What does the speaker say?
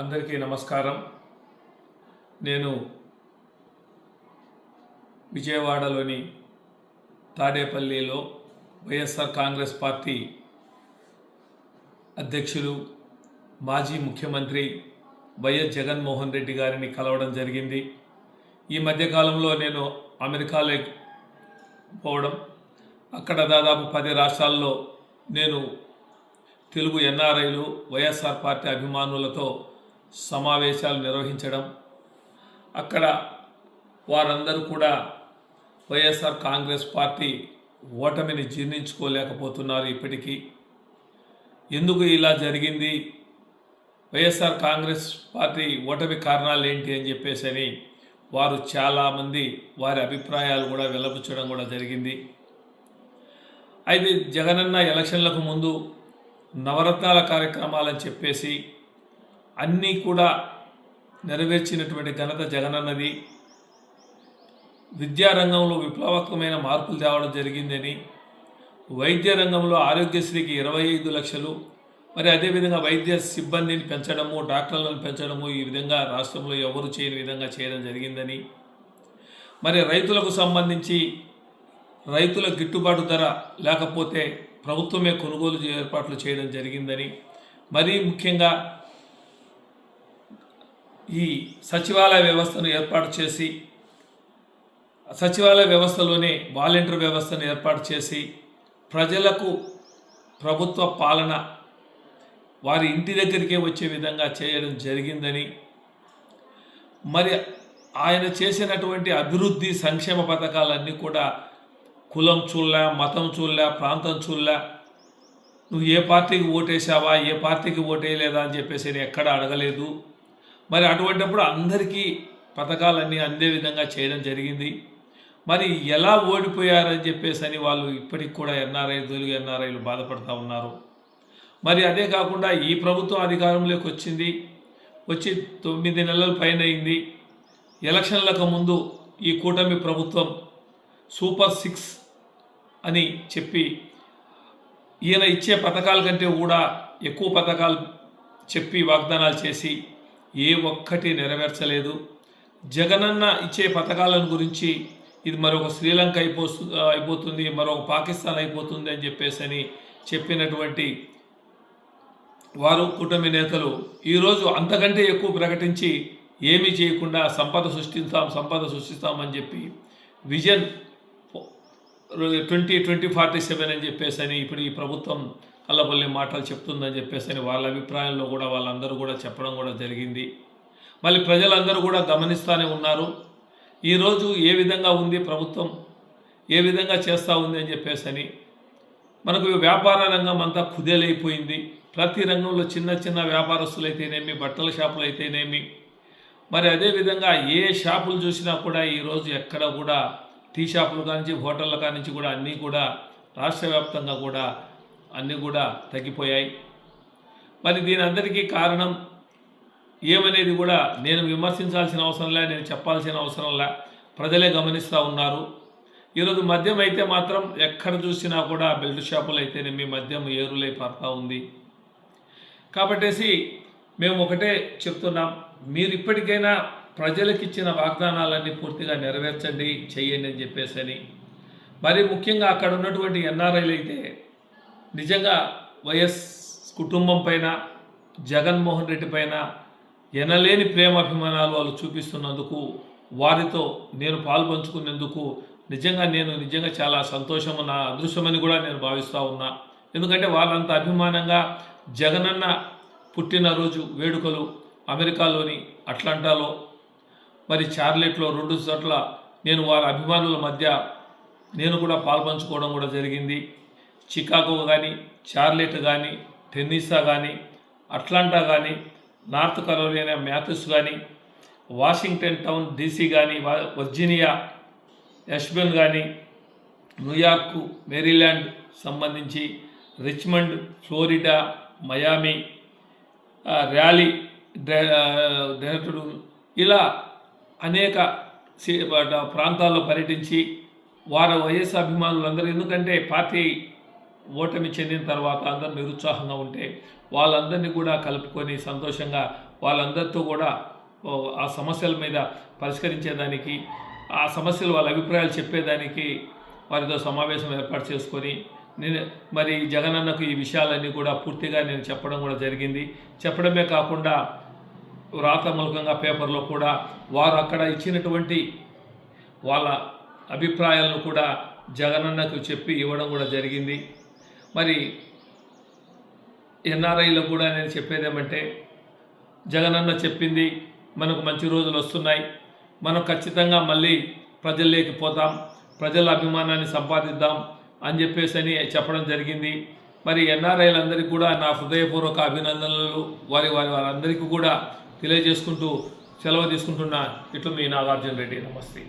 అందరికీ నమస్కారం. నేను విజయవాడలోని తాడేపల్లిలో వైఎస్ఆర్ కాంగ్రెస్ పార్టీ అధ్యక్షులు మాజీ ముఖ్యమంత్రి వైఎస్ జగన్మోహన్ రెడ్డి గారిని కలవడం జరిగింది. ఈ మధ్యకాలంలో నేను అమెరికాలో పోవడం అక్కడ దాదాపు పది రాష్ట్రాల్లో నేను తెలుగు ఎన్ఆర్ఐలు వైఎస్ఆర్ పార్టీ అభిమానులతో సమావేశాలు నిర్వహించడం అక్కడ వారందరూ కూడా వైఎస్ఆర్ కాంగ్రెస్ పార్టీ ఓటమిని జీర్ణించుకోలేకపోతున్నారు ఇప్పటికీ. ఎందుకు ఇలా జరిగింది? వైఎస్ఆర్ కాంగ్రెస్ పార్టీ ఓటమి కారణాలు ఏంటి అని చెప్పేసి అని వారు చాలామంది వారి అభిప్రాయాలు కూడా వెల్లబుచ్చడం కూడా జరిగింది. అయితే జగనన్న ఎలక్షన్లకు ముందు నవరత్నాల కార్యక్రమాలని చెప్పేసి అన్నీ కూడా నెరవేర్చినటువంటి ఘనత జగనన్నది విద్యారంగంలో విప్లవాత్మకమైన మార్పులు తేవడం జరిగిందని వైద్య రంగంలో ఆరోగ్యశ్రీకి ఇరవై ఐదు లక్షలు మరి అదేవిధంగా వైద్య సిబ్బందిని పెంచడము డాక్టర్లను పెంచడము ఈ విధంగా రాష్ట్రంలో ఎవరు చేయని విధంగా చేయడం జరిగిందని మరి రైతులకు సంబంధించి రైతుల గిట్టుబాటు ధర లేకపోతే ప్రభుత్వమే కొనుగోలు ఏర్పాట్లు చేయడం జరిగిందని మరీ ముఖ్యంగా ఈ సచివాలయ వ్యవస్థను ఏర్పాటు చేసి సచివాలయ వ్యవస్థలోనే వాలంటీర్ వ్యవస్థను ఏర్పాటు చేసి ప్రజలకు ప్రభుత్వ పాలన వారి ఇంటి దగ్గరికే వచ్చే విధంగా చేయడం జరిగిందని మరి ఆయన చేసినటువంటి అభివృద్ధి సంక్షేమ పథకాలన్నీ కూడా కులం చూడలే మతం చూడలే ప్రాంతం చూడలే. నువ్వు ఏ పార్టీకి ఓటేసావా ఏ పార్టీకి ఓటేయలేదా అని చెప్పేసి నేను ఎక్కడ అడగలేదు. మరి అటువంటిప్పుడు అందరికీ పథకాలన్నీ అందే విధంగా చేయడం జరిగింది. మరి ఎలా ఓడిపోయారని చెప్పేసి అని వాళ్ళు ఇప్పటికి కూడా ఎన్ఆర్ఐ తెలుగు ఎన్ఆర్ఐలు బాధపడుతూ ఉన్నారు. మరి అదే కాకుండా ఈ ప్రభుత్వం అధికారంలోకి వచ్చింది. వచ్చి తొమ్మిది నెలల పైన అయింది ఎలక్షన్లకు ముందు ఈ కూటమి ప్రభుత్వం సూపర్ సిక్స్ అని చెప్పి ఈయన ఇచ్చే పథకాల కంటే కూడా ఎక్కువ పథకాలు చెప్పి వాగ్దానాలు చేసి ఏ ఒక్కటి నెరవేర్చలేదు. జగనన్న ఇచ్చే పథకాలను గురించి ఇది మరొక శ్రీలంక అయిపోతు అయిపోతుంది మరొక పాకిస్తాన్ అయిపోతుంది అని చెప్పేసి అని చెప్పినటువంటి వారు కూటమి నేతలు ఈరోజు అంతకంటే ఎక్కువ ప్రకటించి ఏమీ చేయకుండా సంపద సృష్టిస్తాం సంపద సృష్టిస్తామని చెప్పి vision twenty twenty forty seven అని చెప్పేసి అని ఇప్పుడు ఈ ప్రభుత్వం కల్లపల్లి మాటలు చెప్తుందని చెప్పేసి అని వాళ్ళ అభిప్రాయంలో కూడా వాళ్ళందరూ కూడా చెప్పడం కూడా జరిగింది. మళ్ళీ ప్రజలందరూ కూడా గమనిస్తూనే ఉన్నారు. ఈరోజు ఏ విధంగా ఉంది ప్రభుత్వం? ఏ విధంగా చేస్తూ ఉంది అని చెప్పేసి అని మనకు వ్యాపార రంగం అంతా కుదేలైపోయింది. ప్రతి రంగంలో చిన్న చిన్న వ్యాపారస్తులు అయితేనేమి బట్టల షాపులు అయితేనేమి మరి అదేవిధంగా ఏ షాపులు చూసినా కూడా ఈరోజు ఎక్కడ కూడా టీ షాపులు కానించి హోటళ్ళ కానించి కూడా అన్నీ కూడా రాష్ట్ర వ్యాప్తంగా కూడా అన్నీ కూడా తగ్గిపోయాయి. మరి దీని అందరికీ కారణం ఏమనేది కూడా నేను విమర్శించాల్సిన అవసరంలే నేను చెప్పాల్సిన అవసరంలే ప్రజలే గమనిస్తూ ఉన్నారు. ఈరోజు మద్యం అయితే మాత్రం ఎక్కడ చూసినా కూడా బెల్ట్ షాపులు అయితేనేమి మద్యం ఏరులై పడతా ఉంది. కాబట్టేసి మేము ఒకటే చెప్తున్నాం. మీరు ఇప్పటికైనా ప్రజలకు ఇచ్చిన వాగ్దానాలన్నీ పూర్తిగా నెరవేర్చండి చేయండి అని చెప్పేసి అని. మరి ముఖ్యంగా అక్కడ ఉన్నటువంటి ఎన్ఆర్ఐలు అయితే నిజంగా వైఎస్ కుటుంబం పైన జగన్మోహన్ రెడ్డి పైన ఎనలేని ప్రేమ అభిమానాలు వాళ్ళు చూపిస్తున్నందుకు వారితో నేను పాల్పంచుకునేందుకు నిజంగా నేను నిజంగా చాలా సంతోషం నా అదృష్టమని కూడా నేను భావిస్తూ ఉన్నా. ఎందుకంటే వాళ్ళంత అభిమానంగా జగనన్న పుట్టినరోజు వేడుకలు అమెరికాలోని అట్లాంటాలో మరి చార్లెట్లో రెండు చోట్ల నేను వారి అభిమానుల మధ్య నేను కూడా పాల్పంచుకోవడం కూడా జరిగింది. చికాగో కానీ చార్లెట్ కానీ టెన్నిసా కానీ అట్లాంటా కానీ నార్త్ కరోలినా మ్యాథ్యూస్ కానీ వాషింగ్టన్ టౌన్ డీసీ కానీ వర్జీనియా ఎస్బెన్ కానీ న్యూయార్క్ మేరీల్యాండ్ సంబంధించి Richmond Florida Miami Raleigh director ఇలా అనేక సి- ప్రాంతాల్లో పర్యటించి వారి వైఎస్ అభిమానులందరూ ఎందుకంటే పార్టీ ఓటమి చెందిన తర్వాత అందరూ నిరుత్సాహంగా ఉంటే వాళ్ళందరినీ కూడా కలుపుకొని సంతోషంగా వాళ్ళందరితో కూడా ఆ సమస్యల మీద పరిష్కరించేదానికి ఆ సమస్యలు వాళ్ళ అభిప్రాయాలు చెప్పేదానికి వారితో సమావేశం ఏర్పాటు చేసుకొని నేను మరి జగనన్నకు ఈ విషయాలన్నీ కూడా పూర్తిగా నేను చెప్పడం కూడా జరిగింది. చెప్పడమే కాకుండా వ్రాతమూలకంగా పేపర్లో కూడా వారు అక్కడ ఇచ్చినటువంటి వాళ్ళ అభిప్రాయాలను కూడా జగనన్నకు చెప్పి ఇవ్వడం కూడా జరిగింది. మరి ఎన్ఆర్ఐలకు కూడా నేను చెప్పేది ఏమంటే జగనన్న చెప్పింది మనకు మంచి రోజులు వస్తున్నాయి మనం ఖచ్చితంగా మళ్ళీ ప్రజల్లోకి పోతాం ప్రజల అభిమానాన్ని సంపాదిద్దాం అని చెప్పేసి అని చెప్పడం జరిగింది. మరి ఎన్ఆర్ఐలందరికీ కూడా నా హృదయపూర్వక అభినందనలు వారి వారి వారందరికీ కూడా తెలియజేసుకుంటూ సెలవు తీసుకుంటున్న ఇట్లు మీ నాగార్జున రెడ్డి. నమస్తే.